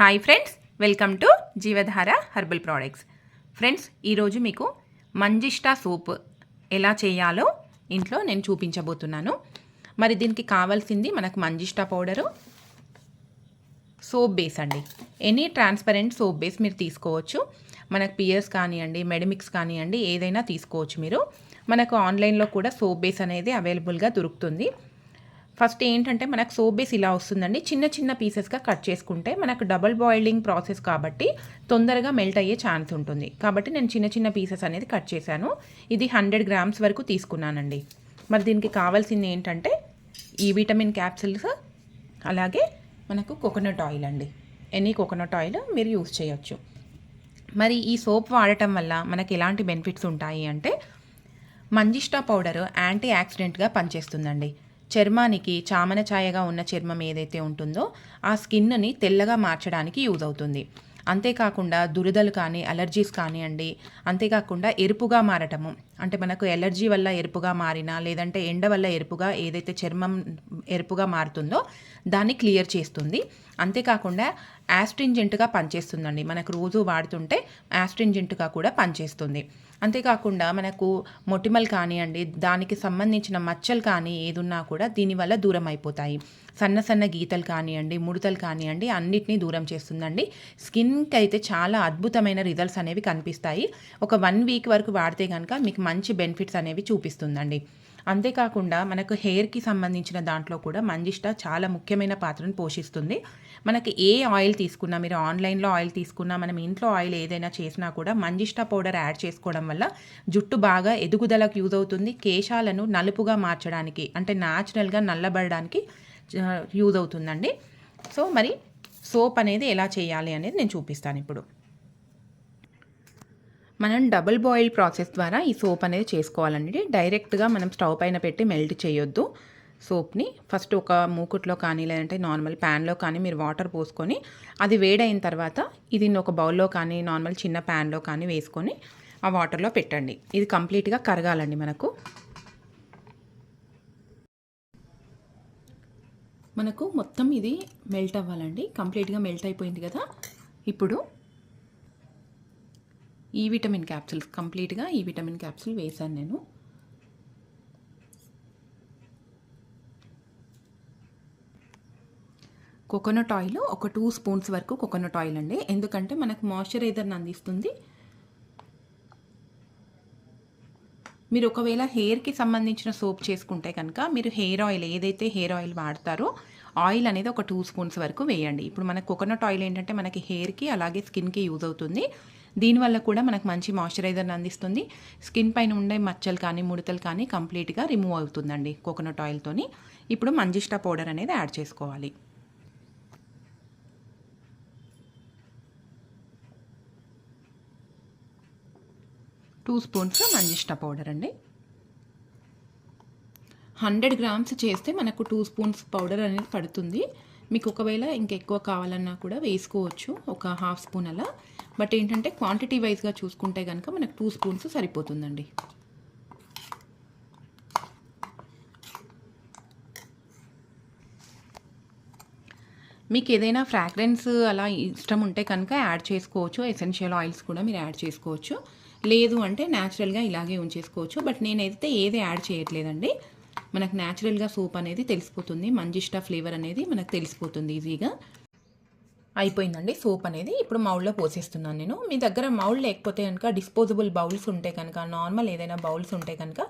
Hi friends welcome to Jeevadhara herbal products friends ఈరోజు మీకు manjistha soap ఎలా చేయాలో ఇంట్లో నేను చూపించబోతున్నాను. మరి దీనికి కావాల్సింది మనకు మంజిష్టా పౌడరు సోప్ బేస్ అండి. ఎనీ ట్రాన్స్పరెంట్ సోప్ బేస్ మీరు తీసుకోవచ్చు. మనకు పియర్స్ కానివ్వండి మెడిమిక్స్ కానివ్వండి ఏదైనా తీసుకోవచ్చు మీరు. మనకు ఆన్లైన్లో కూడా సోప్ బేస్ అనేది అవైలబుల్గా దొరుకుతుంది. ఫస్ట్ ఏంటంటే మనకు సోప్ బేస్ ఇలా వస్తుందండి. చిన్న చిన్న పీసెస్గా కట్ చేసుకుంటే మనకు డబల్ బాయిలింగ్ ప్రాసెస్ కాబట్టి తొందరగా మెల్ట్ అయ్యే ఛాన్స్ ఉంటుంది. కాబట్టి నేను చిన్న చిన్న పీసెస్ అనేది కట్ చేశాను. ఇది హండ్రెడ్ గ్రామ్స్ వరకు తీసుకున్నానండి. మరి దీనికి కావాల్సింది ఏంటంటే ఈ విటమిన్ క్యాప్సిల్స్ అలాగే మనకు కోకోనట్ ఆయిల్ అండి. ఎనీ కోకోనట్ ఆయిల్ మీరు యూస్ చేయొచ్చు. మరి ఈ సోప్ వాడటం వల్ల మనకి ఎలాంటి బెనిఫిట్స్ ఉంటాయి అంటే మంజిష్టా పౌడర్ యాంటీ యాక్సిడెంట్గా పనిచేస్తుందండి. చర్మానికి చామన ఛాయగా ఉన్న చర్మం ఏదైతే ఉంటుందో ఆ స్కిన్ని తెల్లగా మార్చడానికి యూజ్ అవుతుంది. అంతేకాకుండా దురదలు కానీ అలర్జీస్ కానివ్వండి అంతేకాకుండా ఎరుపుగా మారటము. అంటే మనకు ఎలర్జీ వల్ల ఎరుపుగా మారినా లేదంటే ఎండ వల్ల ఎరుపుగా ఏదైతే చర్మం ఎరుపుగా మారుతుందో దాన్ని క్లియర్ చేస్తుంది. అంతేకాకుండా యాస్ట్రింజెంట్గా పనిచేస్తుందండి. మనకు రోజు వాడుతుంటే యాస్ట్రింజెంట్గా కూడా పనిచేస్తుంది. అంతేకాకుండా మనకు మొటిమలు కానివ్వండి దానికి సంబంధించిన మచ్చలు కానీ ఏదున్నా కూడా దీనివల్ల దూరం అయిపోతాయి సన్న సన్న గీతలు కానివ్వండి ముడతలు కానివ్వండి అన్నిటినీ దూరం చేస్తుందండి. స్కిన్కి అయితే చాలా అద్భుతమైన రిజల్ట్స్ అనేవి కనిపిస్తాయి. ఒక వన్ వీక్ వరకు వాడితే కనుక మీకు మంచి బెనిఫిట్స్ అనేవి చూపిస్తుందండి. అంతేకాకుండా మనకు హెయిర్కి సంబంధించిన దాంట్లో కూడా మంజిష్ట చాలా ముఖ్యమైన పాత్రను పోషిస్తుంది. మనకి ఏ ఆయిల్ తీసుకున్నా మీరు ఆన్లైన్లో ఆయిల్ తీసుకున్నా మనం ఇంట్లో ఆయిల్ ఏదైనా చేసినా కూడా మంజిష్ట పౌడర్ యాడ్ చేసుకోవడం వల్ల జుట్టు బాగా ఎదుగుదలకు యూజ్ అవుతుంది. కేశాలను నలుపుగా మార్చడానికి అంటే న్యాచురల్గా నల్లబడడానికి యూజ్ అవుతుందండి. సో మరి సోప్ అనేది ఎలా చేయాలి అనేది నేను చూపిస్తాను ఇప్పుడు. మనం డబుల్ బాయిల్ ప్రాసెస్ ద్వారా ఈ సోప్ అనేది చేసుకోవాలండి. డైరెక్ట్గా మనం స్టవ్ పైన పెట్టి మెల్ట్ చేయొద్దు. సోప్ని ఫస్ట్ ఒక మూకుట్లో కానీ లేదంటే నార్మల్ ప్యాన్లో కానీ మీరు వాటర్ పోసుకొని అది వేడైన తర్వాత ఇది ఒక బౌల్లో కానీ నార్మల్ చిన్న ప్యాన్లో కానీ వేసుకొని ఆ వాటర్లో పెట్టండి. ఇది కంప్లీట్గా కరగాలండి మనకు. మనకు మొత్తం ఇది మెల్ట్ అవ్వాలండి. కంప్లీట్గా మెల్ట్ అయిపోయింది కదా. ఇప్పుడు ఈ విటమిన్ క్యాప్సిల్స్ కంప్లీట్గా ఈ విటమిన్ క్యాప్సిల్ వేశాను నేను. కోకోనట్ ఆయిల్ ఒక టూ స్పూన్స్ వరకు కోకోనట్ ఆయిల్ అండి. ఎందుకంటే మనకు మాయిశ్చరైజర్ని అందిస్తుంది. మీరు ఒకవేళ హెయిర్కి సంబంధించిన సోప్ చేసుకుంటే కనుక మీరు హెయిర్ ఆయిల్ ఏదైతే హెయిర్ ఆయిల్ వాడతారో ఆయిల్ అనేది ఒక టూ స్పూన్స్ వరకు వేయండి. ఇప్పుడు మనకు కోకోనట్ ఆయిల్ ఏంటంటే మనకి హెయిర్కి అలాగే స్కిన్కి యూజ్ అవుతుంది. దీనివల్ల కూడా మనకు మంచి మాయిశ్చరైజర్ని అందిస్తుంది. స్కిన్ పైన ఉండే మచ్చలు కానీ ముడతలు కానీ కంప్లీట్గా రిమూవ్ అవుతుందండి కోకోనట్ ఆయిల్తోని. ఇప్పుడు మంజిష్టా పౌడర్ అనేది యాడ్ చేసుకోవాలి. టూ స్పూన్స్ మంజిష్టా పౌడర్ అండి. హండ్రెడ్ గ్రామ్స్ చేస్తే మనకు టూ స్పూన్స్ పౌడర్ అనేది పడుతుంది. మీకు ఒకవేళ ఇంకెక్కువ కావాలన్నా కూడా వేసుకోవచ్చు. ఒక హాఫ్ స్పూన్ అలా. బట్ ఏంటంటే క్వాంటిటీ వైజ్గా చూసుకుంటే కనుక మనకు టూ స్పూన్స్ సరిపోతుందండి. మీకు ఏదైనా ఫ్రాగ్రెన్స్ అలా ఇష్టం ఉంటే కనుక యాడ్ చేసుకోవచ్చు. ఎసెన్షియల్ ఆయిల్స్ కూడా మీరు యాడ్ చేసుకోవచ్చు. లేదు అంటే న్యాచురల్గా ఇలాగే ఉంచేసుకోవచ్చు. బట్ నేనైతే ఏది యాడ్ చేయట్లేదండి. మనకు న్యాచురల్గా సూప్ అనేది తెలిసిపోతుంది. మంజిష్ట ఫ్లేవర్ అనేది మనకు తెలిసిపోతుంది ఈజీగా అయిపోయిందండి. సోప్ అనేది ఇప్పుడు మౌల్లో పోసేస్తున్నాను నేను. మీ దగ్గర మౌల్ లేకపోతే కనుక డిస్పోజబుల్ బౌల్స్ ఉంటే కనుక నార్మల్ ఏదైనా బౌల్స్ ఉంటే కనుక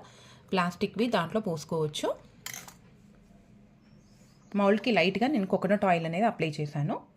ప్లాస్టిక్వి దాంట్లో పోసుకోవచ్చు. మౌల్కి లైట్గా నేను కోకోనట్ ఆయిల్ అనేది అప్లై చేశాను.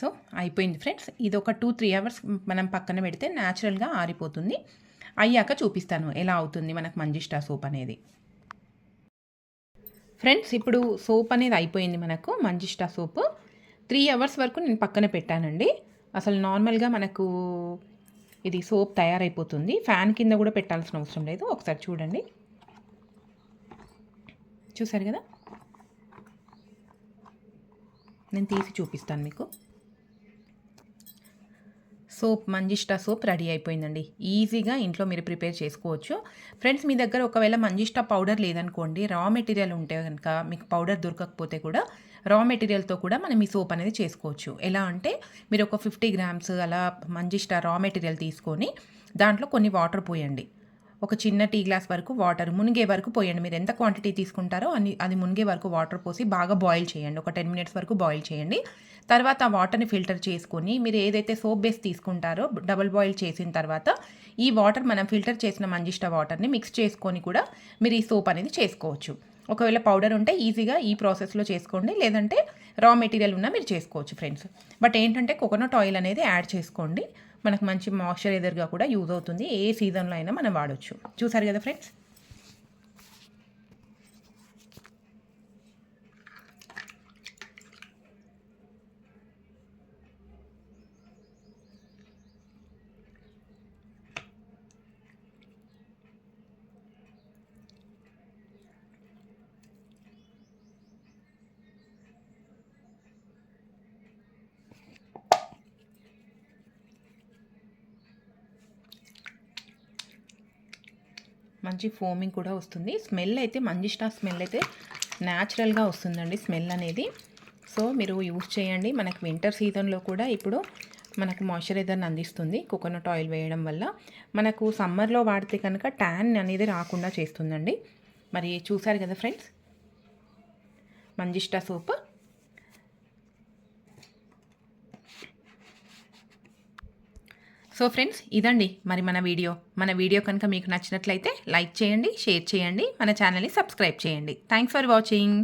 సో అయిపోయింది ఫ్రెండ్స్. ఇది ఒక టూ త్రీ అవర్స్ మనం పక్కన పెడితే న్యాచురల్గా ఆరిపోతుంది. అయ్యాక చూపిస్తాను ఎలా అవుతుంది మనకు మంజిష్టా సోప్ అనేది. ఫ్రెండ్స్ ఇప్పుడు సోప్ అనేది అయిపోయింది మనకు మంజిష్టా సోప్. త్రీ అవర్స్ వరకు నేను పక్కన పెట్టానండి. అసలు నార్మల్గా మనకు ఇది సోప్ తయారైపోతుంది. ఫ్యాన్ కింద కూడా పెట్టాల్సిన అవసరం లేదు. ఒకసారి చూడండి. చూసారు కదా? నేను తీసి చూపిస్తాను మీకు. సోప్ మంజిష్టా సోప్ రెడీ అయిపోయిందండి. ఈజీగా ఇంట్లో మీరు ప్రిపేర్ చేసుకోవచ్చు. ఫ్రెండ్స్ మీ దగ్గర ఒకవేళ మంజిష్టా పౌడర్ లేదనుకోండి రా మెటీరియల్ ఉంటే కనుక మీకు పౌడర్ దొరకకపోతే కూడా రా మెటీరియల్తో కూడా మనం ఈ సోప్ అనేది చేసుకోవచ్చు. ఎలా అంటే మీరు ఒక ఫిఫ్టీ గ్రామ్స్ అలా మంజిష్టా రా మెటీరియల్ తీసుకొని దాంట్లో కొన్ని వాటర్ పోయండి. ఒక చిన్న టీ గ్లాస్ వరకు వాటర్ మునిగే వరకు పోయండి. మీరు ఎంత క్వాంటిటీ తీసుకుంటారో అని అది మునిగే వరకు వాటర్ పోసి బాగా బాయిల్ చేయండి. ఒక టెన్ మినిట్స్ వరకు బాయిల్ చేయండి. తర్వాత ఆ వాటర్ని ఫిల్టర్ చేసుకొని మీరు ఏదైతే సోప్ బేస్ తీసుకుంటారో డబల్ బాయిల్ చేసిన తర్వాత ఈ వాటర్ మనం ఫిల్టర్ చేసిన మంజిష్ట వాటర్ని మిక్స్ చేసుకొని కూడా మీరు ఈ సోప్ అనేది చేసుకోవచ్చు. ఒకవేళ పౌడర్ ఉంటే ఈజీగా ఈ ప్రాసెస్లో చేసుకోండి. లేదంటే రా మెటీరియల్ ఉన్నా మీరు చేసుకోవచ్చు ఫ్రెండ్స్ బట్ ఏంటంటే కోకోనట్ ఆయిల్ అనేది యాడ్ చేసుకోండి. మనకు మంచి మాయిశ్చరైజర్గా కూడా యూజ్ అవుతుంది. ఏ సీజన్లో అయినా మనం వాడవచ్చు చూసారు కదా ఫ్రెండ్స్ మంచి ఫోమింగ్ కూడా వస్తుంది. స్మెల్ అయితే మంజిష్ట స్మెల్ అయితే న్యాచురల్గా వస్తుందండి స్మెల్ అనేది. సో మీరు యూస్ చేయండి. మనకు వింటర్ సీజన్లో కూడా ఇప్పుడు మనకు మాయిశ్చరైజర్ని అందిస్తుంది కోకోనట్ ఆయిల్ వేయడం వల్ల. మనకు సమ్మర్లో వాడితే కనుక ట్యాన్ అనేది రాకుండా చేస్తుందండి. మరి చూసారు కదా ఫ్రెండ్స్? మంజిష్ట సోప్ సో ఫ్రెండ్స్ ఇదండి మరి మన వీడియో. మన వీడియో కనుక మీకు నచ్చినట్లయితే లైక్ చేయండి షేర్ చేయండి మన ఛానల్ని సబ్స్క్రైబ్ చేయండి. Thanks for watching